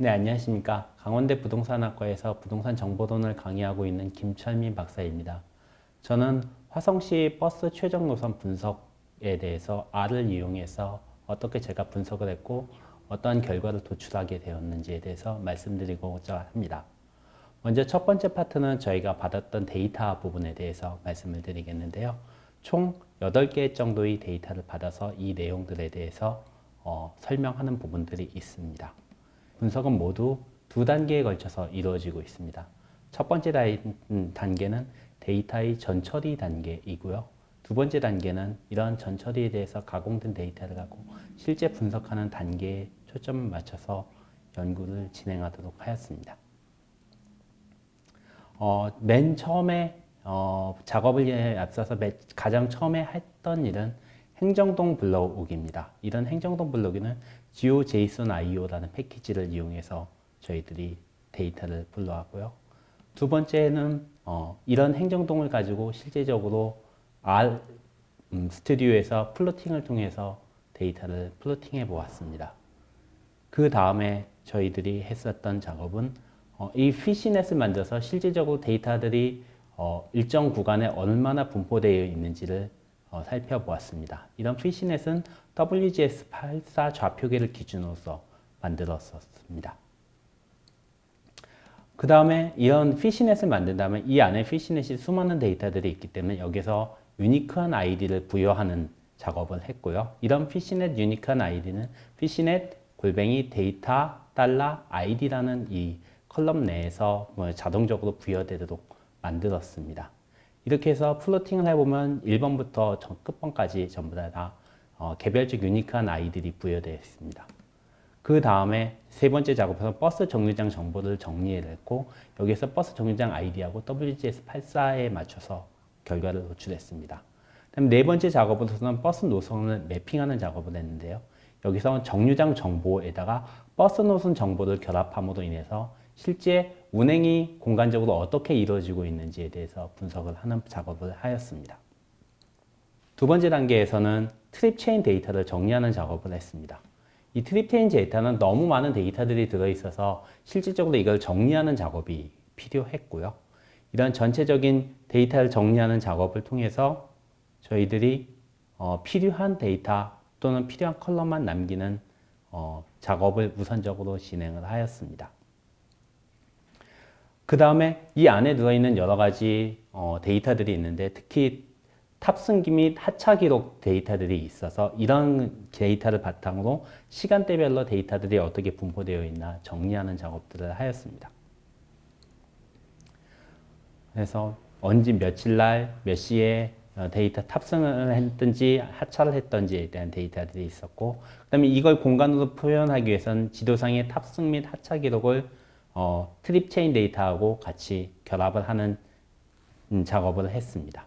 네, 안녕하십니까. 강원대 부동산학과에서 부동산 정보론을 강의하고 있는 김철민 박사입니다. 저는 화성시 버스 최적 노선 분석에 대해서 R을 이용해서 어떻게 제가 분석을 했고 어떠한 결과를 도출하게 되었는지에 대해서 말씀드리고자 합니다. 먼저 첫 번째 파트는 저희가 받았던 데이터 부분에 대해서 말씀을 드리겠는데요. 총 8개 정도의 데이터를 받아서 이 내용들에 대해서 어, 설명하는 부분들이 있습니다. 분석은 모두 두 단계에 걸쳐서 이루어지고 있습니다. 첫 번째 음, 단계는 데이터의 전처리 단계이고요. 두 번째 단계는 이러한 전처리에 대해서 가공된 데이터를 갖고 실제 분석하는 단계에 초점을 맞춰서 연구를 진행하도록 하였습니다. 어, 맨 처음에 어, 작업을 예- 앞서서 맨- 가장 처음에 했던 일은 행정동 블로그입니다. 이런 행정동 블로그는 GeoJSON.io라는 패키지를 이용해서 저희들이 데이터를 불러왔고요. 두 번째는 어, 이런 행정동을 가지고 실제적으로 R 음, 스튜디오에서 플로팅을 통해서 데이터를 플로팅해 보았습니다. 그 다음에 저희들이 했었던 작업은 어, 이 피시넷을 만들어서 실질적으로 데이터들이 어, 일정 구간에 얼마나 분포되어 있는지를 어, 살펴보았습니다. 이런 피시넷은 WGS84 좌표계를 기준으로서 만들었었습니다. 그 다음에 이런 피시넷을 만든다면 이 안에 피시넷이 수많은 데이터들이 있기 때문에 여기서 유니크한 아이디를 부여하는 작업을 했고요. 이런 피시넷 유니크한 아이디는 피시넷 골뱅이 데이터 달러 아이디라는 이 컬럼 내에서 뭐 자동적으로 부여되도록 만들었습니다. 이렇게 해서 플로팅을 해보면 1번부터 끝번까지 전부 다, 다 어, 개별적 유니크한 아이들이 부여되어 있습니다. 그 다음에 세 번째 작업에서 버스 정류장 정보를 정리했고 여기서 버스 정류장 아이디하고 WGS84에 맞춰서 결과를 도출했습니다. 그다음 네 번째 작업으로서는 버스 노선을 매핑하는 작업을 했는데요. 여기서 정류장 정보에다가 버스 노선 정보를 결합함으로 인해서 실제 운행이 공간적으로 어떻게 이루어지고 있는지에 대해서 분석을 하는 작업을 하였습니다. 두 번째 단계에서는 트립 체인 데이터를 정리하는 작업을 했습니다. 이 트립 체인 데이터는 너무 많은 데이터들이 들어있어서 실질적으로 이걸 정리하는 작업이 필요했고요. 이런 전체적인 데이터를 정리하는 작업을 통해서 저희들이 어, 필요한 데이터 또는 필요한 컬럼만 남기는 어, 작업을 우선적으로 진행을 하였습니다. 그 다음에 이 안에 들어있는 여러 가지 어, 데이터들이 있는데 특히 탑승기 및 하차 기록 데이터들이 있어서 이런 데이터를 바탕으로 시간대별로 데이터들이 어떻게 분포되어 있나 정리하는 작업들을 하였습니다. 그래서 언제 며칠 날 몇 시에 어, 데이터 탑승을 했든지 하차를 했던지에 대한 데이터들이 있었고 그다음에 이걸 공간으로 표현하기 위해서는 지도상의 탑승 및 하차 기록을 어, 트립 체인 데이터하고 같이 결합을 하는 음, 작업을 했습니다.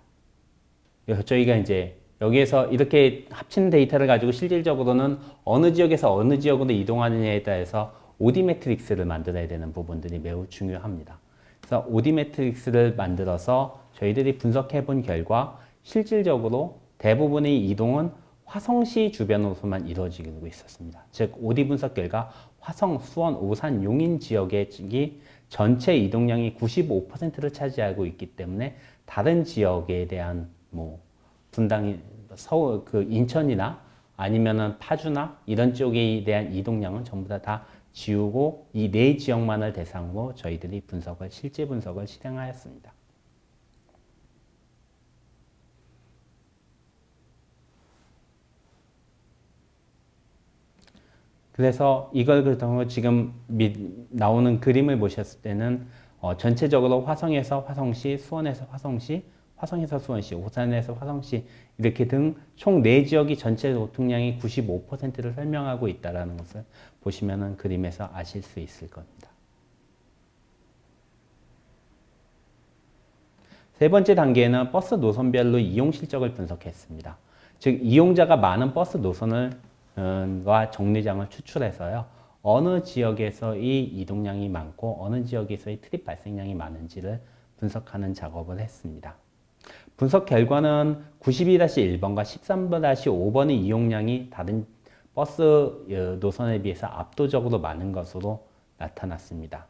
그래서 저희가 이제 여기에서 이렇게 합친 데이터를 가지고 실질적으로는 어느 지역에서 어느 지역으로 이동하느냐에 따라서 오디 매트릭스를 만들어야 되는 부분들이 매우 중요합니다. 그래서 오디 매트릭스를 만들어서 저희들이 분석해 본 결과 실질적으로 대부분의 이동은 화성시 주변으로서만 이루어지고 있었습니다. 즉 오디 분석 결과 화성, 수원, 오산, 용인 지역의 이 전체 이동량이 95%를 차지하고 있기 때문에 다른 지역에 대한 뭐 분당이 서울 그 인천이나 아니면은 파주나 이런 쪽에 대한 이동량은 전부 다 다 지우고 이 네 지역만을 대상으로 저희들이 분석을 실제 분석을 실행하였습니다. 그래서 이걸 그렇다고 지금 미- 나오는 그림을 보셨을 때는 어, 전체적으로 화성에서 화성시, 수원에서 화성시, 화성에서 수원시, 오산에서 화성시 이렇게 등 총 네 지역이 전체 노통량이 95%를 설명하고 있다라는 것을 보시면은 그림에서 아실 수 있을 겁니다. 세 번째 단계에는 버스 노선별로 이용 실적을 분석했습니다. 즉 이용자가 많은 버스 노선을 음, 과 정류장을 추출해서요. 어느 지역에서의 이동량이 많고 어느 지역에서의 트립 발생량이 많은지를 분석하는 작업을 했습니다. 분석 결과는 92-1번과 13-5번의 이용량이 다른 버스 어, 노선에 비해서 압도적으로 많은 것으로 나타났습니다.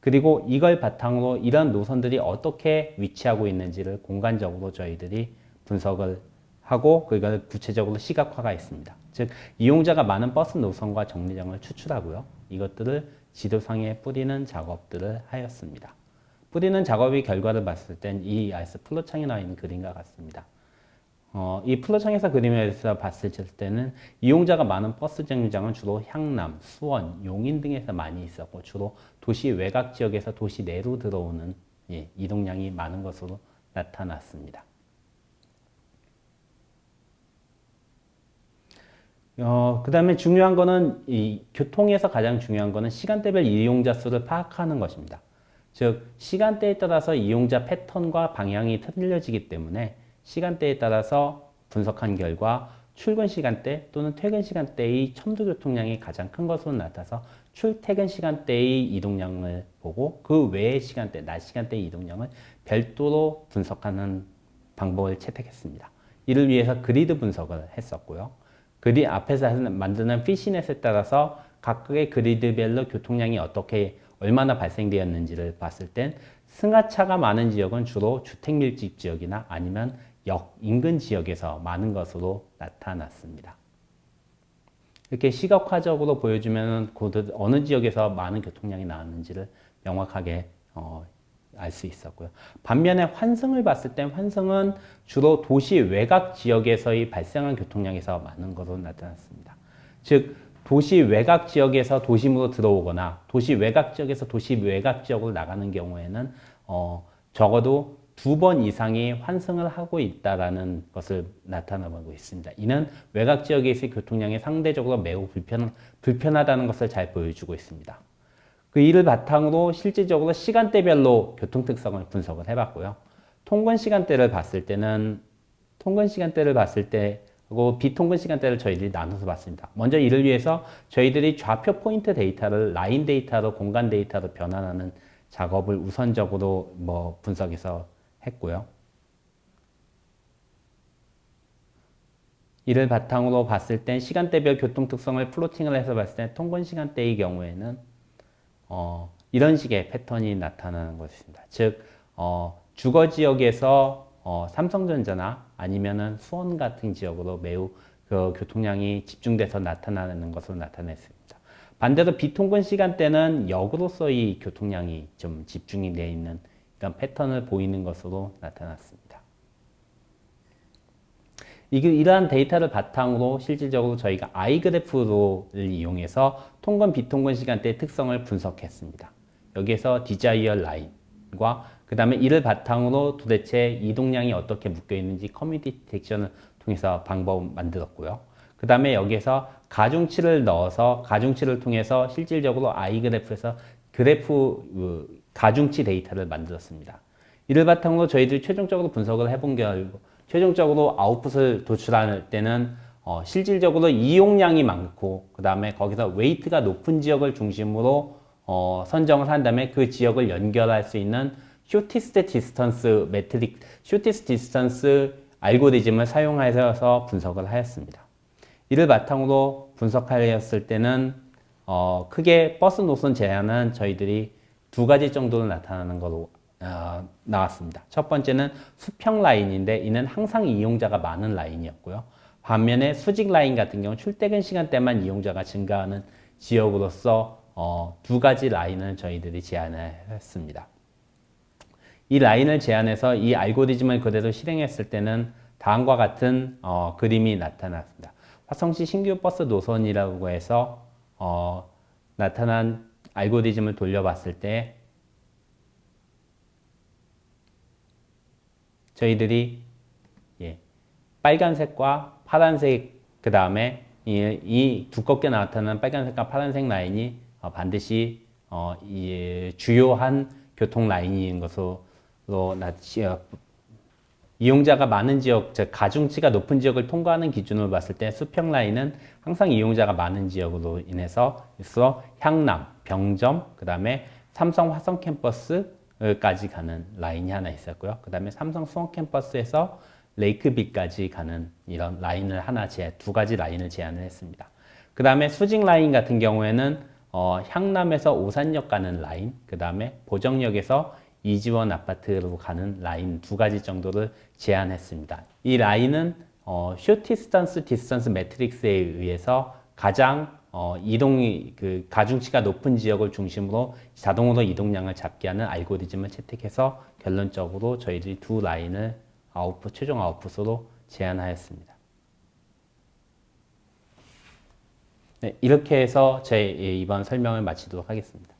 그리고 이걸 바탕으로 이런 노선들이 어떻게 위치하고 있는지를 공간적으로 저희들이 분석을 하고 그걸 구체적으로 시각화가 있습니다. 즉 이용자가 많은 버스 노선과 정류장을 추출하고요. 이것들을 지도상에 뿌리는 작업들을 하였습니다. 뿌리는 작업의 결과를 봤을 땐 이 아이스 플로창에 나와 있는 그림과 같습니다. 어, 이 플로창에서 그림에서 봤을 때는 이용자가 많은 버스 정류장은 주로 향남, 수원, 용인 등에서 많이 있었고 주로 도시 외곽 지역에서 도시 내로 들어오는 예, 이동량이 많은 것으로 나타났습니다. 어, 그 다음에 중요한 거는 이 교통에서 가장 중요한 거는 시간대별 이용자 수를 파악하는 것입니다. 즉, 시간대에 따라서 이용자 패턴과 방향이 틀려지기 때문에 시간대에 따라서 분석한 결과 출근 시간대 또는 퇴근 시간대의 첨도 교통량이 가장 큰 것으로 나타나서 출퇴근 시간대의 이동량을 보고 그 외의 시간대, 낮 시간대의 이동량을 별도로 분석하는 방법을 채택했습니다. 이를 위해서 그리드 분석을 했었고요. 그리 앞에서 만드는 피시넷에 따라서 각각의 그리드별로 교통량이 어떻게 얼마나 발생되었는지를 봤을 땐 승하차가 많은 지역은 주로 주택 밀집 지역이나 아니면 역 인근 지역에서 많은 것으로 나타났습니다. 이렇게 시각화적으로 보여주면 어느 지역에서 많은 교통량이 나왔는지를 명확하게 어, 알 수 있었고요. 반면에 환승을 봤을 땐 환승은 주로 도시 외곽 지역에서의 발생한 교통량에서 많은 것으로 나타났습니다. 즉 도시 외곽 지역에서 도심으로 들어오거나 도시 외곽 지역에서 도시 외곽 지역으로 나가는 경우에는 어, 적어도 두 번 이상이 환승을 하고 있다라는 것을 나타나고 있습니다. 이는 외곽 지역에서의 교통량이 상대적으로 매우 불편, 불편하다는 것을 잘 보여주고 있습니다. 그 이를 바탕으로 실질적으로 시간대별로 교통 특성을 분석을 해봤고요. 통근 시간대를 봤을 때는 통근 시간대를 봤을 때 하고 비통근 시간대를 저희들이 나눠서 봤습니다. 먼저 이를 위해서 저희들이 좌표 포인트 데이터를 라인 데이터로 공간 데이터로 변환하는 작업을 우선적으로 뭐 분석해서 했고요. 이를 바탕으로 봤을 땐 시간대별 교통 특성을 플로팅을 해서 봤을 때 통근 시간대의 경우에는 어, 이런 식의 패턴이 나타나는 것입니다. 즉 어, 주거 지역에서 어, 삼성전자나 아니면은 수원 같은 지역으로 매우 그 교통량이 집중돼서 나타나는 것으로 나타냈습니다. 반대로 비통근 시간대는 역으로서의 교통량이 좀 집중이 되어 있는 그런 패턴을 보이는 것으로 나타났습니다. 이러한 데이터를 바탕으로 실질적으로 저희가 아이그래프를 이용해서 통근 비통근 시간대의 특성을 분석했습니다. 여기에서 디자이어 라인과 그 다음에 이를 바탕으로 도대체 이동량이 어떻게 묶여 있는지 커뮤니티 디텍션을 통해서 방법 만들었고요. 그 다음에 여기에서 가중치를 넣어서 가중치를 통해서 실질적으로 아이그래프에서 그래프 그 가중치 데이터를 만들었습니다. 이를 바탕으로 저희들이 최종적으로 분석을 해본 결과 최종적으로 아웃풋을 도출할 때는 어, 실질적으로 이용량이 많고 그 다음에 거기서 웨이트가 높은 지역을 중심으로 어, 선정을 한 다음에 그 지역을 연결할 수 있는 쇼티스트 디스턴스 매트릭, 쇼티스트 디스턴스 알고리즘을 사용해서 분석을 하였습니다. 이를 바탕으로 분석하였을 때는 어, 크게 버스 노선 제한은 저희들이 두 가지 정도로 나타나는 것으로 어, 나왔습니다. 첫 번째는 수평 라인인데 이는 항상 이용자가 많은 라인이었고요. 반면에 수직 라인 같은 경우 출퇴근 시간대만 이용자가 증가하는 지역으로서 어, 두 가지 라인을 저희들이 제안을 했습니다. 이 라인을 제안해서 이 알고리즘을 그대로 실행했을 때는 다음과 같은 어, 그림이 나타났습니다. 화성시 신규 버스 노선이라고 해서 어, 나타난 알고리즘을 돌려봤을 때 저희들이 예, 빨간색과 파란색 그 다음에 이, 이, 두껍게 나타나는 빨간색과 파란색 라인이 어, 반드시 어, 이, 주요한 교통 라인인 것으로 나, 어, 이용자가 많은 지역, 즉 가중치가 높은 지역을 통과하는 기준으로 봤을 때 수평 라인은 항상 이용자가 많은 지역으로 인해서 있어 향남, 병점, 그 다음에 삼성 화성 캠퍼스 까지 가는 라인이 하나 있었고요. 그 다음에 삼성 수원 캠퍼스에서 레이크비까지 가는 이런 라인을 하나 제, 두 가지 라인을 제안을 했습니다. 그 다음에 수직 라인 같은 경우에는 어, 향남에서 오산역 가는 라인, 그 다음에 보정역에서 이지원 아파트로 가는 라인 두 가지 정도를 제안했습니다. 이 라인은 어, 쇼티스턴스 디스턴스 매트릭스에 의해서 가장 어, 이동이 그 가중치가 높은 지역을 중심으로 자동으로 이동량을 잡게 하는 알고리즘을 채택해서 결론적으로 저희들이 두 라인을 아웃풋 최종 아웃풋으로 제안하였습니다. 네, 이렇게 해서 제 이번 설명을 마치도록 하겠습니다.